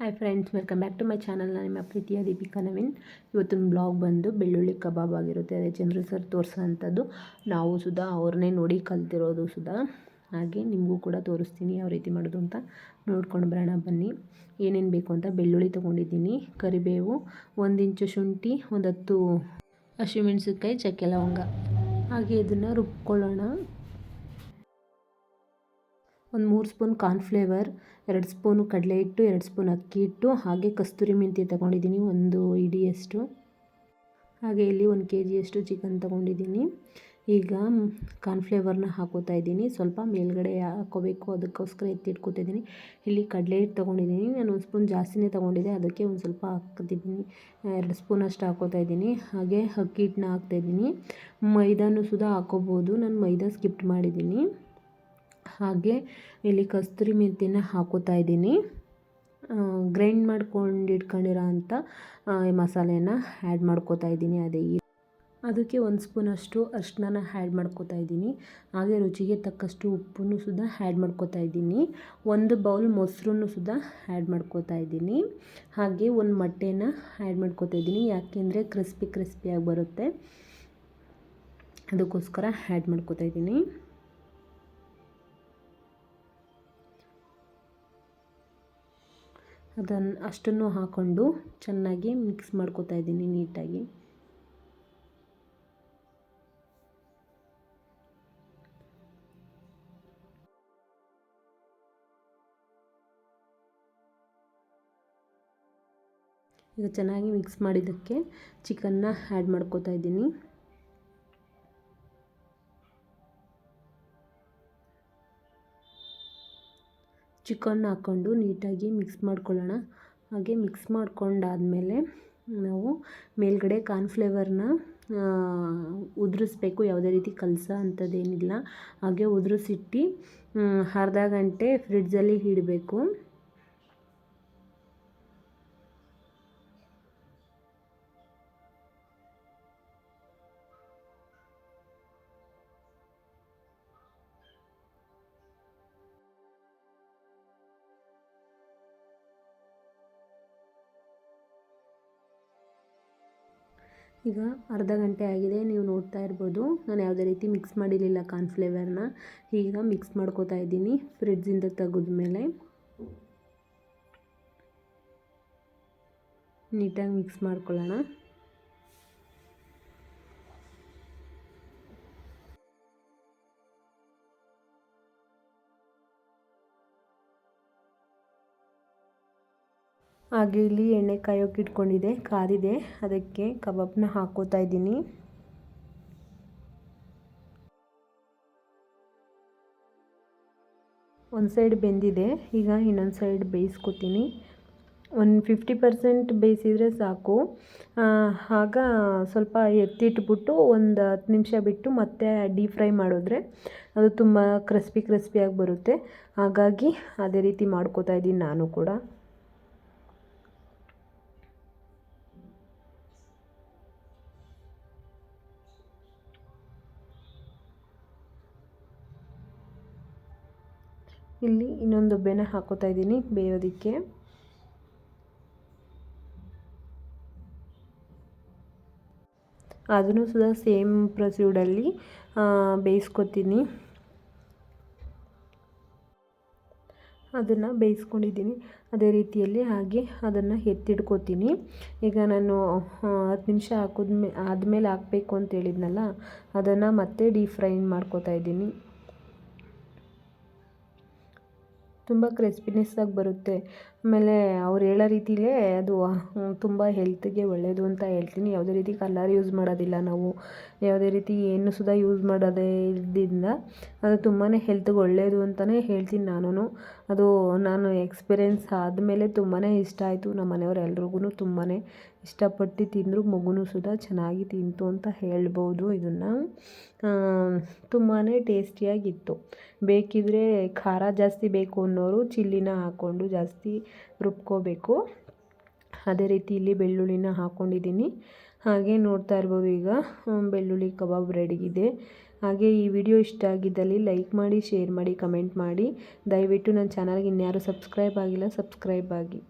Hi friends welcome back to my channel ನಿಮ್ಮ ಪ್ರೀತಿಯ ದೀಪಿಕಾ ನವೀನ್. ಇವತ್ತಿನ ಬ್ಲಾಗ್ ಬಂದು ಬೆಳ್ಳುಳ್ಳಿ ಕಬಾಬ್ ಆಗಿರುತ್ತೆ. ಅದೇ ಚಂದ್ರ ಸರ್ ತೋರಿಸೋಂಥದ್ದು. ನಾವು ಸುಧಾ ಅವ್ರನ್ನೇ ನೋಡಿ ಕಲ್ತಿರೋದು ಸುಧಾ. ಹಾಗೆ ನಿಮಗೂ ಕೂಡ ತೋರಿಸ್ತೀನಿ ಯಾವ ರೀತಿ ಮಾಡೋದು ಅಂತ. ನೋಡ್ಕೊಂಡು ಬರೋಣ, ಬನ್ನಿ. ಏನೇನು ಬೇಕು ಅಂತ ಬೆಳ್ಳುಳ್ಳಿ ತೊಗೊಂಡಿದ್ದೀನಿ. ಕರಿಬೇವು, ಒಂದು ಇಂಚು ಶುಂಠಿ, ಒಂದು ಹತ್ತು ಹಸಿಮೆಣ್ಸಿನ್ಕಾಯಿ, ಚಕ್ಕೆ ಲವಂಗ. ಹಾಗೆ ಇದನ್ನು ರುಬ್ಕೊಳ್ಳೋಣ. ಒಂದು ಮೂರು ಸ್ಪೂನ್ ಕಾರ್ನ್ಫ್ಲೇವರ್ ಎರಡು ಸ್ಪೂನು ಕಡಲೆ ಹಿಟ್ಟು, ಎರಡು ಸ್ಪೂನ್ ಅಕ್ಕಿ ಹಿಟ್ಟು, ಹಾಗೆ ಕಸ್ತೂರಿ ಮೆಂತ್ಯ ತೊಗೊಂಡಿದ್ದೀನಿ ಒಂದು ಇಡಿಯಷ್ಟು. ಹಾಗೆ ಇಲ್ಲಿ ಒಂದು ಕೆ ಜಿಯಷ್ಟು ಚಿಕನ್ ತೊಗೊಂಡಿದ್ದೀನಿ. ಈಗ ಕಾರ್ನ್ಫ್ಲೇವರ್ನ ಹಾಕೋತಾ ಇದ್ದೀನಿ. ಸ್ವಲ್ಪ ಮೇಲ್ಗಡೆ ಹಾಕೋಬೇಕು, ಅದಕ್ಕೋಸ್ಕರ ಎತ್ತಿಟ್ಕೋತಿದ್ದೀನಿ ಇಲ್ಲಿ ಕಡಲೆ ಹಿಟ್ಟು ತೊಗೊಂಡಿದ್ದೀನಿ. ನಾನು ಒಂದು ಸ್ಪೂನ್ ಜಾಸ್ತಿನೇ ತೊಗೊಂಡಿದ್ದೆ, ಅದಕ್ಕೆ ಒಂದು ಸ್ವಲ್ಪ ಹಾಕ್ತಿದ್ದೀನಿ. ಎರಡು ಸ್ಪೂನ್ ಅಷ್ಟು ಹಾಕೋತಾ ಇದ್ದೀನಿ. ಹಾಗೆ ಅಕ್ಕಿ ಹಿಟ್ಟನ್ನ ಹಾಕ್ತಾಯಿದ್ದೀನಿ ಮೈದಾನು ಸುಧಾ ಹಾಕೋಬೋದು. ನಾನು ಮೈದಾ ಸ್ಕಿಪ್ಟ್ ಮಾಡಿದ್ದೀನಿ. ಹಾಗೆ ಇಲ್ಲಿ ಕಸ್ತೂರಿ ಮೆಂತ್ಯನ ಹಾಕೋತಾ ಇದ್ದೀನಿ. ಗ್ರೈಂಡ್ ಮಾಡ್ಕೊಂಡು ಇಟ್ಕೊಂಡಿರೋ ಅಂಥ ಮಸಾಲೆನ ಆ್ಯಡ್ ಮಾಡ್ಕೋತಾ ಇದ್ದೀನಿ. ಅದೇ ಅದಕ್ಕೆ ಒಂದು ಸ್ಪೂನಷ್ಟು ಅರ್ಶಿನ ಆ್ಯಡ್ ಮಾಡ್ಕೋತಾ ಇದ್ದೀನಿ. ಹಾಗೆ ರುಚಿಗೆ ತಕ್ಕಷ್ಟು ಉಪ್ಪನ್ನು ಸುದ ಆ್ಯಡ್ ಮಾಡ್ಕೋತಾ ಇದ್ದೀನಿ. ಒಂದು ಬೌಲ್ ಮೊಸರನ್ನು ಸುದ ಆ್ಯಡ್ ಮಾಡ್ಕೋತಾ ಇದ್ದೀನಿ. ಹಾಗೆ ಒಂದು ಮೊಟ್ಟೆನ ಆ್ಯಡ್ ಮಾಡ್ಕೋತಾ ಇದ್ದೀನಿ. ಯಾಕೆಂದರೆ ಕ್ರಿಸ್ಪಿ ಕ್ರಿಸ್ಪಿಯಾಗಿ ಬರುತ್ತೆ. ಅದಕ್ಕೋಸ್ಕರ ಆ್ಯಡ್ ಮಾಡ್ಕೋತಾ ಇದ್ದೀನಿ. ಅದನ್ನು ಅಷ್ಟನ್ನು ಹಾಕ್ಕೊಂಡು ಚೆನ್ನಾಗಿ ಮಿಕ್ಸ್ ಮಾಡ್ಕೋತಾ ಇದ್ದೀನಿ ನೀಟಾಗಿ. ಈಗ ಚೆನ್ನಾಗಿ ಮಿಕ್ಸ್ ಮಾಡಿದ್ದಕ್ಕೆ ಚಿಕನ್ನ ಆ್ಯಡ್ ಮಾಡ್ಕೋತಾ ಇದ್ದೀನಿ. ಚಿಕನ್ ಹಾಕ್ಕೊಂಡು ನೀಟಾಗಿ ಮಿಕ್ಸ್ ಮಾಡ್ಕೊಳ್ಳೋಣ. ಹಾಗೆ ಮಿಕ್ಸ್ ಮಾಡ್ಕೊಂಡಾದಮೇಲೆ ನಾವು ಮೇಲ್ಗಡೆ ಕಾರ್ನ್ಫ್ಲೇವರ್ನ ಉದುರಿಸ್ಬೇಕು. ಯಾವುದೇ ರೀತಿ ಕಲಸ ಅಂಥದ್ದೇನಿಲ್ಲ. ಹಾಗೆ ಉದುರಿಸಿಟ್ಟು ಅರ್ಧ ಗಂಟೆ ಫ್ರಿಡ್ಜಲ್ಲಿ ಇಡಬೇಕು. ಈಗ ಅರ್ಧ ಗಂಟೆ ಆಗಿದೆ, ನೀವು ನೋಡ್ತಾ ಇರ್ಬೋದು. ನಾನು ಯಾವುದೇ ರೀತಿ ಮಿಕ್ಸ್ ಮಾಡಿರಲಿಲ್ಲ ಕಾರ್ನ್ಫ್ಲೇವರ್ನ ಈಗ ಮಿಕ್ಸ್ ಮಾಡ್ಕೋತಾ ಇದ್ದೀನಿ ಫ್ರಿಡ್ಜಿಂದ ತೆಗೆದ್ಮೇಲೆ. ನೀಟಾಗಿ ಮಿಕ್ಸ್ ಮಾಡ್ಕೊಳ್ಳೋಣ. ಹಾಗೆ ಇಲ್ಲಿ ಎಣ್ಣೆ ಕಾಯೋಕೆ ಇಟ್ಕೊಂಡಿದೆ, ಕಾದಿದೆ. ಅದಕ್ಕೆ ಕಬಾಬ್ನ ಹಾಕೋತಾ ಇದ್ದೀನಿ. ಒಂದು ಸೈಡ್ ಬೆಂದಿದೆ, ಈಗ ಇನ್ನೊಂದು ಸೈಡ್ ಬೇಯಿಸ್ಕೊತೀನಿ. ಒಂದು ಫಿಫ್ಟಿ ಪರ್ಸೆಂಟ್ ಬೇಯಿಸಿದರೆ ಸಾಕು. ಆಗ ಸ್ವಲ್ಪ ಎತ್ತಿಟ್ಬಿಟ್ಟು ಒಂದು ಹತ್ತು ನಿಮಿಷ ಬಿಟ್ಟು ಮತ್ತೆ ಡೀಪ್ ಫ್ರೈ ಮಾಡಿದ್ರೆ ಅದು ತುಂಬ ಕ್ರಿಸ್ಪಿ ಕ್ರಿಸ್ಪಿಯಾಗಿ ಬರುತ್ತೆ. ಹಾಗಾಗಿ ಅದೇ ರೀತಿ ಮಾಡ್ಕೋತಾ ಇದ್ದೀನಿ ನಾನು ಕೂಡ. ಇಲ್ಲಿ ಇನ್ನೊಂದು ಬೆನೆ ಹಾಕೋತಾ ಇದ್ದೀನಿ, ಬೇಯೋದಕ್ಕೆ. ಅದನ್ನು ಸುಧಾ ಸೇಮ್ ಪ್ರೊಸೀಡಲ್ಲಿ ಬೇಯಿಸ್ಕೊತೀನಿ. ಅದನ್ನು ಬೇಯಿಸ್ಕೊಂಡಿದ್ದೀನಿ, ಅದೇ ರೀತಿಯಲ್ಲಿ ಹಾಗೆ ಅದನ್ನು ಎತ್ತಿಟ್ಕೋತೀನಿ. ಈಗ ನಾನು ಹತ್ತು ನಿಮಿಷ ಹಾಕಿದ್ಮೇ, ಆದಮೇಲೆ ಹಾಕಬೇಕು ಅಂತ ಹೇಳಿದ್ನಲ್ಲ, ಅದನ್ನು ಮತ್ತೆ ಡೀಪ್ ಫ್ರೈ ಮಾಡ್ಕೋತಾ ಇದ್ದೀನಿ. ತುಂಬ ಕ್ರಿಸ್ಪಿನೆಸ್ಸಾಗಿ ಬರುತ್ತೆ. ಆಮೇಲೆ ಅವ್ರು ಹೇಳೋ ರೀತಿಲೇ ಅದು ತುಂಬ ಹೆಲ್ತಿಗೆ ಒಳ್ಳೆಯದು ಅಂತ ಹೇಳ್ತೀನಿ. ಯಾವುದೇ ರೀತಿ ಕಲರ್ ಯೂಸ್ ಮಾಡೋದಿಲ್ಲ ನಾವು. ಯಾವುದೇ ರೀತಿ ಏನು ಸುದಾ ಯೂಸ್ ಮಾಡೋದೇ ಇದ್ದಿಂದ ಅದು ತುಂಬಾ ಹೆಲ್ತ್ಗೆ ಒಳ್ಳೆಯದು ಅಂತಲೇ ಹೇಳ್ತೀನಿ ನಾನು ಅದು ನಾನು ಎಕ್ಸ್ಪೀರಿಯೆನ್ಸ್ ಆದಮೇಲೆ ತುಂಬಾ ಇಷ್ಟ ಆಯಿತು. ನಮ್ಮ ಮನೆಯವ್ರು ಎಲ್ರಿಗೂ ತುಂಬಾ ಇಷ್ಟಪಟ್ಟು ತಿಂದರು. ಮಗುನೂ ಸುಧ ಚೆನ್ನಾಗಿ ತಿಂತು ಅಂತ ಹೇಳ್ಬೋದು ಇದನ್ನು. ತುಂಬಾ ಟೇಸ್ಟಿಯಾಗಿತ್ತು ಬೇಕಿದ್ದರೆ ಖಾರ ಜಾಸ್ತಿ ಬೇಕು ಅನ್ನೋರು ಚಿಲ್ಲಿನ ಹಾಕ್ಕೊಂಡು ಜಾಸ್ತಿ ರುಬ್ಕೋಬೇಕು. ಅದೇ ರೀತಿ ಇಲ್ಲಿ ಬೆಳ್ಳುಳ್ಳಿನ ಹಾಕ್ಕೊಂಡಿದ್ದೀನಿ ಹಾಗೆ ನೋಡ್ತಾ ಇರ್ಬೋದು ಈಗ ಬೆಳ್ಳುಳ್ಳಿ ಕಬಾಬ್ ರೆಡಿಗಿದೆ. ಹಾಗೆ ಈ ವಿಡಿಯೋ ಇಷ್ಟ ಆಗಿದ್ದಲ್ಲಿ ಲೈಕ್ ಮಾಡಿ, ಶೇರ್ ಮಾಡಿ, ಕಮೆಂಟ್ ಮಾಡಿ. ದಯವಿಟ್ಟು ನನ್ನ ಚಾನಲ್ಗೆ ಇನ್ಯಾರು ಸಬ್ಸ್ಕ್ರೈಬ್ ಆಗಿಲ್ಲ, ಸಬ್ಸ್ಕ್ರೈಬ್ ಆಗಿ.